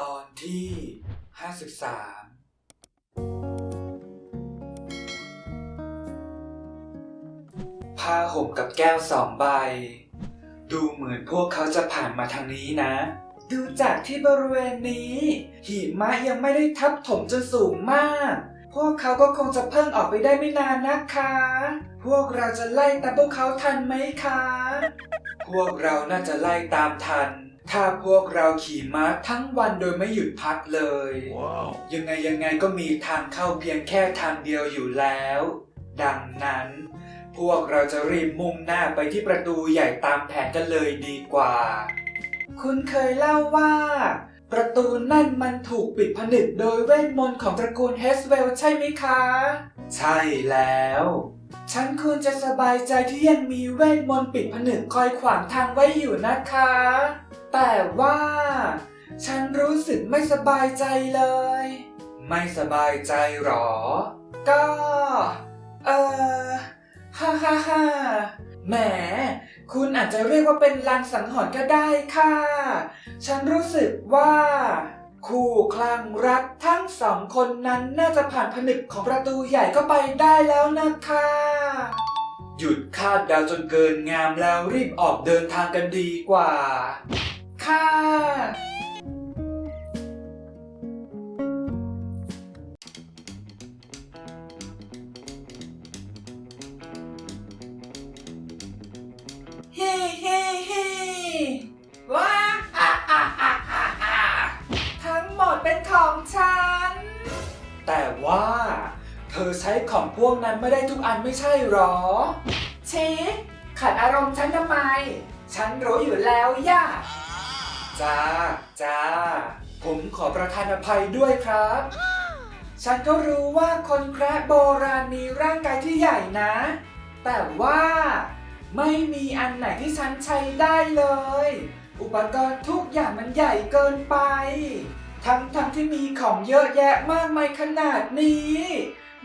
ตอนที่53ผ้าห่มกับแก้วสองใบ ดูเหมือนพวกเขาจะผ่านมาทางนี้นะ ดูจากที่บริเวณนี้ หิมะยังไม่ได้ทับถมจนสูงมาก พวกเขาก็คงจะเพิ่งออกไปได้ไม่นานนะคะ พวกเราจะไล่ตามพวกเขาทันไหมคะ พวกเราน่าจะไล่ตามทัน ถ้าพวกเราขี่ม้าทั้งวันโดยไม่หยุดพักเลยยังไงยังไงก็มีทางเข้าเพียงแค่ทางเดียวอยู่แล้ว ดังนั้น พวกเราจะรีบมุ่งหน้าไปที่ประตูใหญ่ตามแผนกันเลยดีกว่า คุณเคยเล่าว่า ประตูนั่นมันถูกปิดผนึกโดยเวทมนต์ของตระกูลเฮสเวลใช่ไหมคะ ใช่แล้ว ฉันควรจะสบายใจที่ยังมีเวทมนต์ปิดผนึกคอยขวางทางไว้อยู่นะคะ แต่ว่า ฉันรู้สึกไม่สบายใจเลย ไม่สบายใจหรอ ก็ เออฮ่าฮ่าฮ่าแหม คุณอาจจะเรียกว่าเป็นลางสังหรณ์ก็ได้ค่ะ ฉันรู้สึกว่า คู่คลั่งรักทั้งสองคนนั้นน่าจะผ่านผนึกของประตูใหญ่ก็ไปได้แล้วนะคะ หยุดคาดเดาจนเกินงามแล้วรีบออกเดินทางกันดีกว่า ค่ะเฮ้เฮ้เฮ้ว้าอะอะอะอะอะทั้งหมดเป็นของฉัน แต่ว่า เธอใช้ของพวกนั้นไม่ได้ทุกอันไม่ใช่หรอชีขัดอารมณ์ฉันทำไม ฉันรู้อยู่แล้วย่า จ้า จ้า ผมขอประทานอภัยด้วยครับ ฉันก็รู้ว่าคนแคระโบราณมีร่างกายที่ใหญ่นะ แต่ว่า ไม่มีอันไหนที่ฉันใช้ได้เลย อุปกรณ์ทุกอย่างมันใหญ่เกินไป ทั้งทั้งที่มีของเยอะแยะมากมายขนาดนี้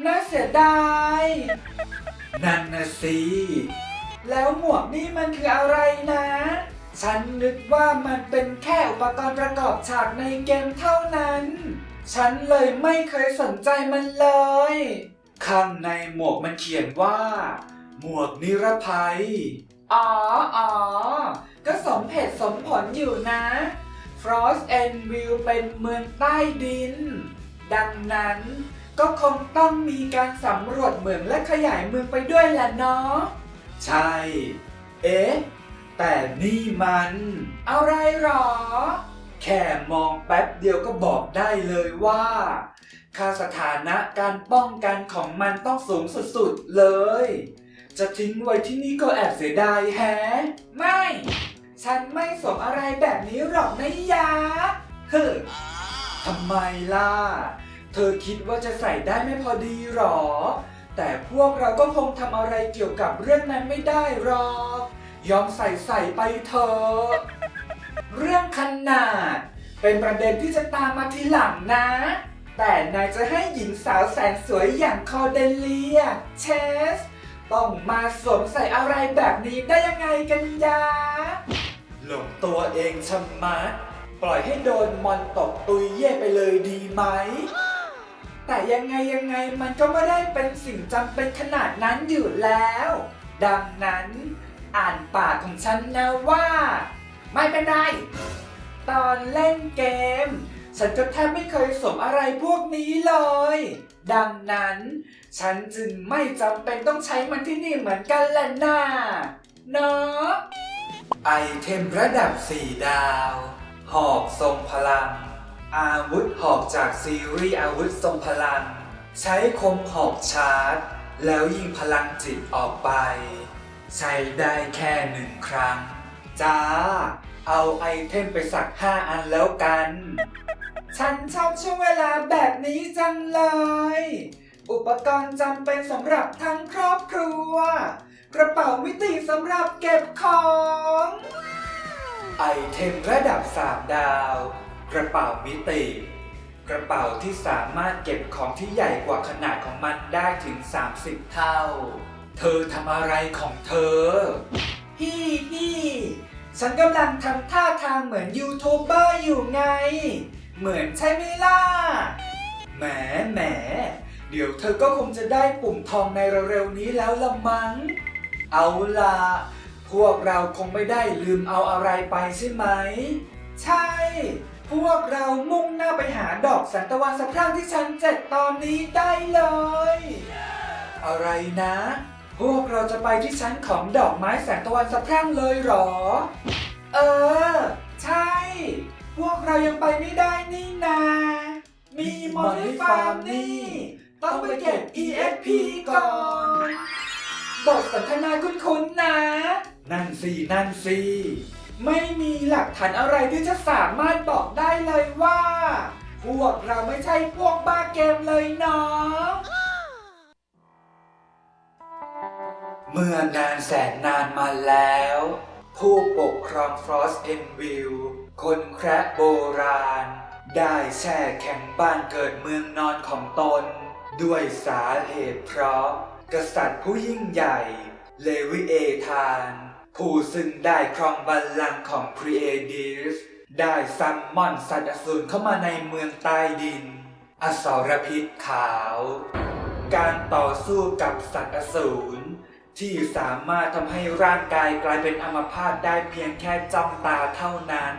น่าเสียดาย นั่นนะสิ แล้วหมวกนี่มันคืออะไรนะ ฉันนึกว่ามันเป็นแค่อุปกรณ์ประกอบฉากในเกมเท่านั้น ฉันเลยไม่เคยสนใจมันเลย ข้างในหมวกมันเขียนว่า หมวกนิรภัย อ๋ออ๋อก็สมเหตุสมผลอยู่นะ Frost and Will เป็นเมืองใต้ดิน ดังนั้นก็คงต้องมีการสำรวจเมืองและขยายเมืองไปด้วยแหละเนาะ ใช่ เอ๊ะ แต่นี่มันอะไรหรอ แค่มองแป๊บเดียวก็บอกได้เลยว่า ค่าสถานะการป้องกันของมันต้องสูงสุดๆเลย จะทิ้งไว้ที่นี่ก็แอบเสียดายแฮะ ไม่ ฉันไม่สวมอะไรแบบนี้หรอกนะยะเฮ้อทำไมล่ะ เธอคิดว่าจะใส่ได้ไม่พอดีหรอ แต่พวกเราก็คงทำอะไรเกี่ยวกับเรื่องนั้นไม่ได้หรอก ยอมใส่ใส่ไปเถอะเรื่องขนาด เป็นประเด็นที่จะตามมาทีหลังนะ แต่นายจะให้หญิงสาวแสนสวยอย่างคอเดเลียเชส ต้องมาสวมใส่อะไรแบบนี้ได้ยังไงกันยะหลงตัวเองชะมัดปล่อยให้โดนมอนตกตุยเย่ไปเลยดีไหม แต่ยังไงยังไงมันก็ไม่ได้เป็นสิ่งจำเป็นขนาดนั้นอยู่แล้ว ดังนั้น อ่านปากของฉันนะว่า ไม่เป็นไร ตอนเล่นเกม ฉันก็แทบไม่เคยสวมอะไรพวกนี้เลย ดังนั้น ฉันจึงไม่จำเป็นต้องใช้มันที่นี่เหมือนกันแหละน่าเนาะไอเทมระดับ 4 ดาว หอกทรงพลัง อาวุธหอกจากซีรีส์อาวุธทรงพลัง ใช้คมหอกชาร์จ แล้วยิงพลังจิตออกไป ใช้ได้แค่หนึ่งครั้ง จ้า เอาไอเทมไปสักห้าอันแล้วกัน ฉันชอบช่วงเวลาแบบนี้จังเลย อุปกรณ์จำเป็นสำหรับทั้งครอบครัว กระเป๋ามิติสำหรับเก็บของ ไอเทมระดับ3ดาว กระเป๋ามิติ กระเป๋าที่สามารถเก็บของที่ใหญ่กว่าขนาดของมันได้ถึง 30 เท่า เธอทำอะไรของเธอฮี่ฮี่ฉันกำลังทำท่าทางเหมือนยูทูบเบอร์อยู่ไง เหมือนใช่ไหมล่ะ แหมแหม เดี๋ยวเธอก็คงจะได้ปุ่มทองในเร็วๆนี้แล้วละมั้ง เอาล่ะ พวกเราคงไม่ได้ลืมเอาอะไรไปใช่ไหม ใช่ พวกเรามุ่งหน้าไปหาดอกสันตะวันสะพรั่งที่ชั้นเจ็ดตอนนี้ได้เลย อะไรนะ พวกเราจะไปที่ชั้นของดอกไม้แสงตะวันสะพรั่งเลยเหรอ เออ ใช่ พวกเรายังไปไม่ได้นี่นา มีมอนิฟาร์มนี่ ต้องไปเก็บ EXP ก่อน บทสนทนาคุ้นๆนะ นั่นสิ นั่นสิ ไม่มีหลักฐานอะไรที่จะสามารถบอกได้เลยว่า พวกเราไม่ใช่พวกบ้าเกมเลยเนาะ เมื่อนานแสนนานมาแล้ว ผู้ปกครองฟรอสเอ็นวิลคนแคระโบราณ ได้แช่แข็งบ้านเกิดเมืองนอนของตน ด้วยสาเหตุเพราะ กษัตริย์ผู้ยิ่งใหญ่ เลวิเอธาน ผู้ซึ่งได้ครองบัลลังก์ของพรีเอดิสได้ซัมมอนสัตว์อสูรเข้ามาในเมืองใต้ดิน อสรพิษขาว การต่อสู้กับสัตว์อสูร ที่สามารถทำให้ร่างกายกลายเป็นอัมพาตได้เพียงแค่จ้องตาเท่านั้น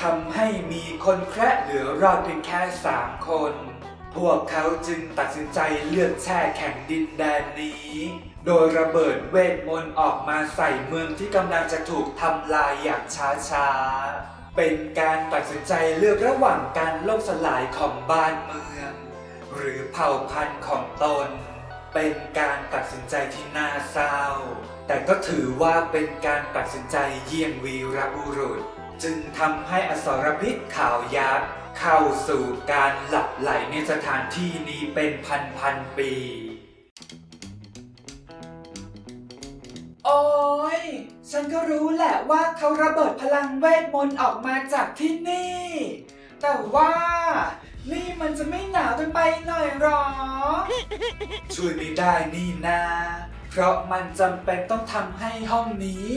ทำให้มีคนแคระเหลือรอดเพียงแค่สามคน พวกเขาจึงตัดสินใจเลือกแช่แข็งดินแดนนี้ โดยระเบิดเวทมนต์ออกมาใส่เมืองที่กำลังจะถูกทำลายอย่างช้าๆ เป็นการตัดสินใจเลือกระหว่างการล่มสลายของบ้านเมือง หรือเผ่าพันธุ์ของตน เป็นการตัดสินใจที่น่าเศร้า แต่ก็ถือว่าเป็นการตัดสินใจเยี่ยงวีรบุรุษ จึงทำให้อสรพิษข่าวยักษ์เข้าสู่การหลับไหลในสถานที่นี้เป็นพันพันๆปี โอ้ย ฉันก็รู้แหละว่าเขาระเบิดพลังเวทมนต์ออกมาจากที่นี่ แต่ว่า นี่มันจะไม่หนาวเกันไปหน่อยหรอ ช่วยไม่ได้นี่นา เพราะมันจำเป็นต้องทำให้ห้องนี้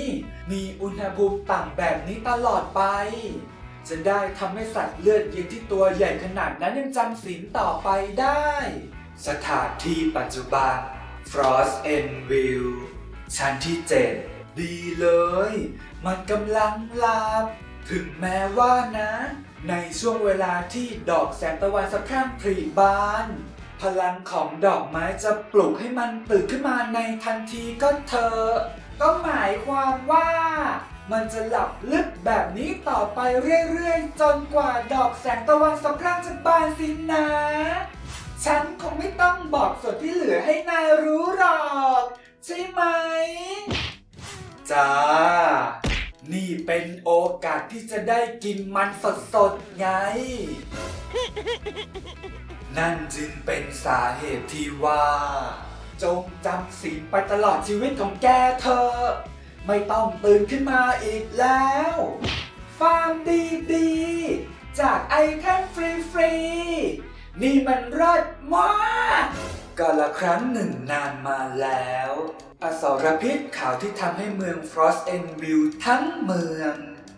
มีอุณหภูมิต่ำแบบนี้ตลอดไป จะได้ทำให้สัตว์เลือดเย็นที่ตัวใหญ่ขนาดนั้นยังจำศีลต่อไปได้ สถานที่ปัจจุบัน Frost End View ชั้นที่7ดีเลย มันกำลังหลับ ถึงแม้ว่านะ ในช่วงเวลาที่ดอกแสงตะวันสะพรั่งผลิบาน พลังของดอกไม้จะปลุกให้มันตื่นขึ้นมาในทันทีก็เถอะก็หมายความว่า มันจะหลับลึกแบบนี้ต่อไปเรื่อยๆ จนกว่าดอกแสงตะวันสะพรั่งจะบานสินนะฉันคงไม่ต้องบอกส่วนที่เหลือให้นายรู้หรอก ใช่ไหม จ้า นี่เป็นโอกาสที่จะได้กินมันสดๆไง นั่นจึงเป็นสาเหตุที่ว่า จงจำศีลไปตลอดชีวิตของแกเธอะไม่ต้องตื่นขึ้นมาอีกแล้วฟาร์มดีๆ จากไอเทมฟรีๆ นี่มันเลิศมาก กาละครั้งหนึ่งนานมาแล้ว อสรพิษข่าวที่ทำให้เมือง Frost and View ทั้งเมือง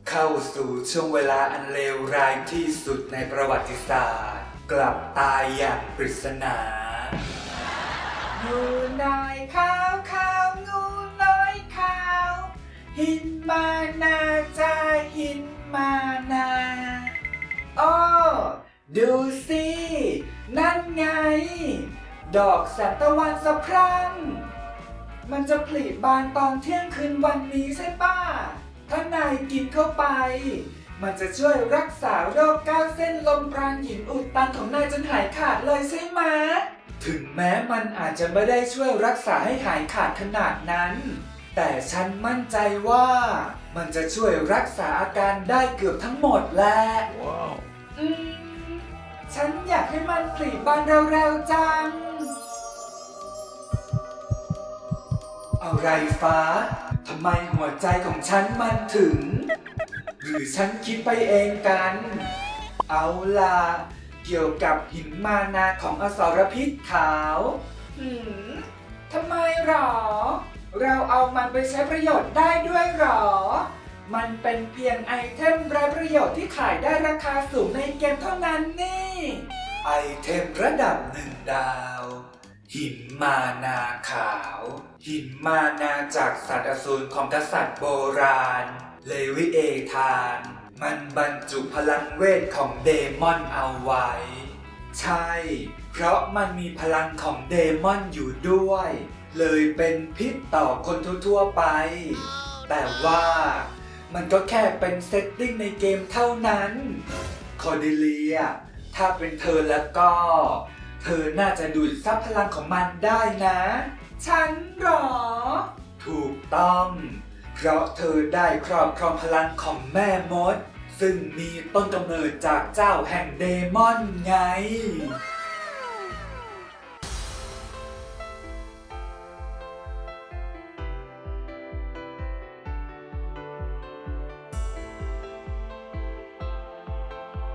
เข้าสู่ช่วงเวลาอันเลวร้ายที่สุดในประวัติศาสตร์ กลับตายอย่างปริศนางูน้อยขาวขาวงูน้อยขาว หินมานาจ้าหินมานาโอ้ดูสิ นั่นไง ดอกแสงตะวันสะพรั่ง มันจะผลิบานตอนเที่ยงคืนวันนี้ใช่ป่ะถ้านายกินเข้าไป มันจะช่วยรักษาโรคก้าวเส้นลมปราณหินอุดตันของนายจนหายขาดเลยใช่ไหมถึงแม้มันอาจจะไม่ได้ช่วยรักษาให้หายขาดขนาดนั้น แต่ฉันมั่นใจว่ามันจะช่วยรักษาอาการได้เกือบทั้งหมดแหละอืม ฉันอยากให้มันผลิบานเร็วๆจังอะไรฟ้า ทำไมหัวใจของฉันมันถึง หรือฉันคิดไปเองกัน เอาล่ะ เกี่ยวกับหินมานาของอสรพิษขาว หืมทำไมหรอ เราเอามันไปใช้ประโยชน์ได้ด้วยหรอ มันเป็นเพียงไอเทมไร้ประโยชน์ที่ขายได้ราคาสูงในเกมเท่านั้นนี่ ไอเทมระดับหนึ่งดาว หินมานาขาว หินมานาจากสัตว์อสูรของกษัตริย์โบราณ เลวิเอธาน มันบรรจุพลังเวทของเดมอนเอาไว้ ใช่ เพราะมันมีพลังของเดมอนอยู่ด้วย เลยเป็นพิษต่อคนทั่วๆไป แต่ว่า มันก็แค่เป็นเซตติ้งในเกมเท่านั้นคอร์เดเลีย ถ้าเป็นเธอแล้วก็ เธอน่าจะดูดซับพลังของมันได้นะ ฉันหรอ ถูกต้อง เพราะเธอได้ครอบครองพลังของแม่มด ซึ่งมีต้นกำเนิดจากเจ้าแห่งเดมอนไง